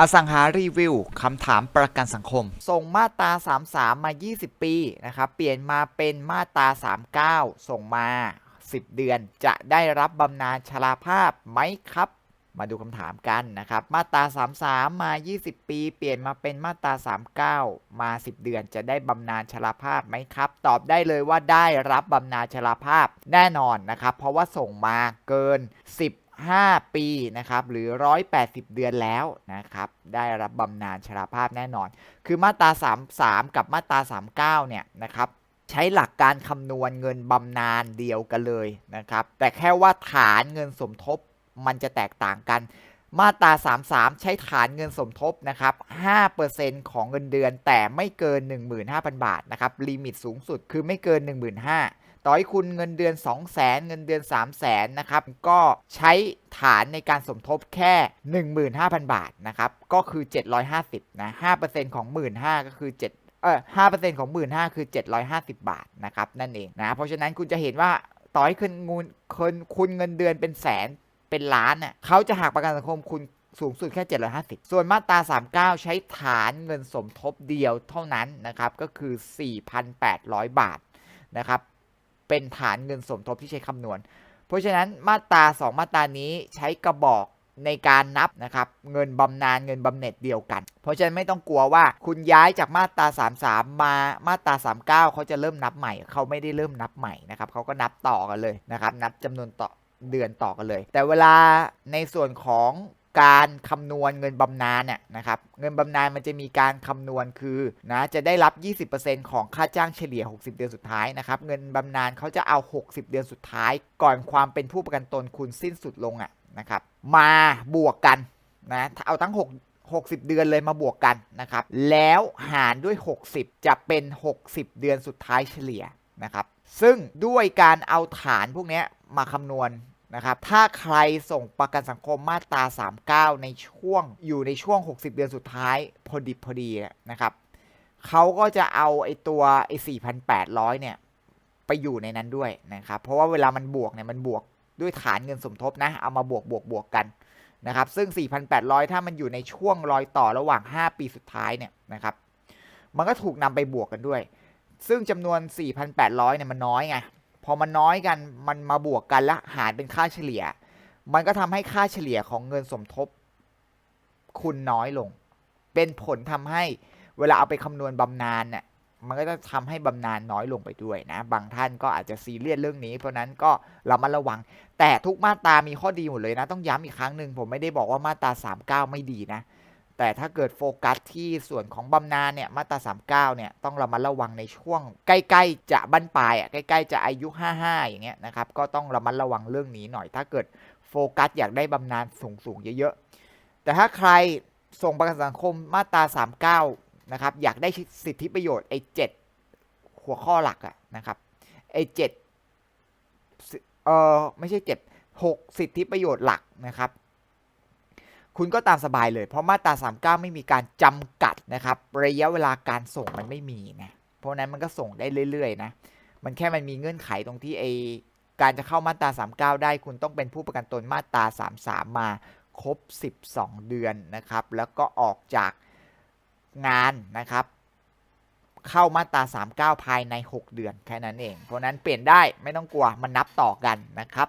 อสังหารีวิวคำถามประกันสังคม ส่งมาตรา 33 มา 20 ปีนะครับ เปลี่ยนมาเป็นมาตรา 39 ส่งมา 10 เดือนจะได้รับบำนาญชราภาพไหมครับ มาดูคำถามกันนะครับ มาตรา 33 มา 20 ปี เปลี่ยนมาเป็นมาตรา 39 มา 10 เดือนจะได้บำนาญชราภาพไหมครับ ตอบได้เลยว่าได้รับบำนาญชราภาพแน่นอนนะครับ เพราะว่าส่งมาเกิน 5 ปีนะครับหรือ 180 เดือนแล้วนะครับได้รับบำนาญชราภาพแน่นอน คือมาตรา 33 กับมาตรา 39 เนี่ยนะครับใช้หลักการคำนวณเงินบำนาญเดียวกันเลยนะครับแต่แค่ว่าฐานเงินสมทบมันจะแตกต่างกัน มาตรา 33 ใช้ฐานเงินสมทบนะครับ5%ของเงินเดือนแต่ไม่เกิน 15,000 บาทนะครับลิมิตสูงสุดคือไม่เกิน 15,000 ต่อให้คุณเงินเดือน 200,000เงินเดือน 300,000นะครับ ก็ใช้ฐานในการสมทบแค่ 15,000 บาทนะครับ ก็คือ 750นะ5%ของ 15,000ก็คือ 7เออ5%ของ15,000คือ750บาทนะครับนั่นเองนะเพราะฉะนั้นคุณจะเห็นว่าต่อให้คุณงูคุณคุณเงินเดือนเป็นแสนเป็นล้านน่ะเขาจะหักประกันสังคมคุณสูงสุดแค่ 750 ส่วนมาตรา 39 ใช้ฐานเงินสมทบเดียวเท่านั้นนะครับ ก็คือ 4,800 บาทนะครับ เป็นฐานเงินสมทบที่ใช้คำนวณ เพราะฉะนั้นมาตรา 2 มาตรานี้ใช้กระบอกในการนับนะครับเงินบำนาญเงินบำเหน็จเดียวกัน เพราะฉะนั้นไม่ต้องกลัวว่าคุณย้ายจากมาตรา 33 มามาตรา 39 เขาจะเริ่มนับใหม่ เขาไม่ได้เริ่มนับใหม่นะครับเขาก็นับต่อกันเลยนะครับนับจำนวนต่อเดือนต่อกันเลย แต่เวลาในส่วนของ การคำนวณเงินบำนาญเนี่ยนะครับเงินบำนาญมันจะมีการคำนวณคือนะจะได้รับ 20%ของค่าจ้างเฉลี่ย 60 เดือนสุดท้ายนะครับเงินบำนาญเขาจะเอา 60 เดือนสุดท้าย ก่อนความเป็นผู้ประกันตนคุณสิ้นสุดลงอะนะครับมาบวกกันนะเอาทั้ง 6 60 เดือนเลยมาบวกกันนะครับ แล้วหารด้วย 60 จะเป็น 60 เดือนสุดท้ายเฉลี่ยนะครับ ซึ่งด้วยการเอาฐานพวกนี้มาคำนวณ นะครับถ้าใครส่งประกันสังคมมาตรา 39 ในช่วงอยู่ในช่วง 60 เดือนสุดท้ายพอดิบพอดีนะครับเขาก็จะเอาไอตัวไอ4,800 เนี่ย ไปอยู่ในนั้นด้วยนะครับ เพราะว่าเวลามันบวกเนี่ยมันบวกด้วยฐานเงินสมทบนะ เอามาบวกบวกบวกกันนะครับ ซึ่ง 4,800 ถ้ามันอยู่ในช่วงรอยต่อระหว่าง 5 ปีสุดท้ายเนี่ยนะครับ มันก็ถูกนำไปบวกกันด้วย ซึ่งจำนวน 4,800 เนี่ยมันน้อยไง พอมันน้อยกันมันมาบวกกันแล้วหารเป็นค่าเฉลี่ย มันก็ทำให้ค่าเฉลี่ยของเงินสมทบ คุณน้อยลง เป็นผลทำให้เวลาเอาไปคำนวณบำนาญเนี่ยมันก็จะทำให้บำนาญน้อยลงไปด้วยนะ บางท่านก็อาจจะซีเรียสเรื่องนี้ เพราะนั้นก็เรามาระวัง แต่ทุกมาตรามีข้อดีหมดเลยนะ ต้องย้ำอีกครั้งหนึ่งผมไม่ได้บอกว่ามาตรา39 ไม่ดีนะ แต่ถ้าเกิดโฟกัสที่ส่วนของบำนาญเนี่ยมาตรา39เนี่ยต้องเรามาระวังในช่วง ใกล้ๆจะบั้นปลายอะใกล้ๆจะอายุ 55 อย่างเงี้ยนะครับก็ต้องระมัดระวังเรื่องนี้หน่อย ถ้าเกิดโฟกัสอยากได้บำนาญสูงๆเยอะๆ แต่ถ้าใครส่งประกันสังคมมาตรา 39นะครับอยากได้สิทธิประโยชน์ไอ้เจ็ดหัวข้อหลักอะนะครับไอ้เจ็ดเออไม่ใช่เจ็ดหกสิทธิประโยชน์หลักนะครับ คุณก็ตามสบายเลย เพราะมาตรา 39 ไม่มีการจำกัดนะครับ ระยะเวลาการส่งมันไม่มีนะ เพราะนั้นมันก็ส่งได้เรื่อยๆนะ มันแค่มันมีเงื่อนไขตรงที่ไอการจะเข้ามาตรา 39 ได้ คุณต้องเป็นผู้ประกันตนมาตรา 33 มาครบ 12 เดือนนะครับ แล้วก็ออกจากงานนะครับ เข้ามาตรา 39 ภายใน 6 เดือนแค่นั้นเอง เพราะนั้นเปลี่ยนได้ไม่ต้องกลัวมันนับต่อกันนะครับ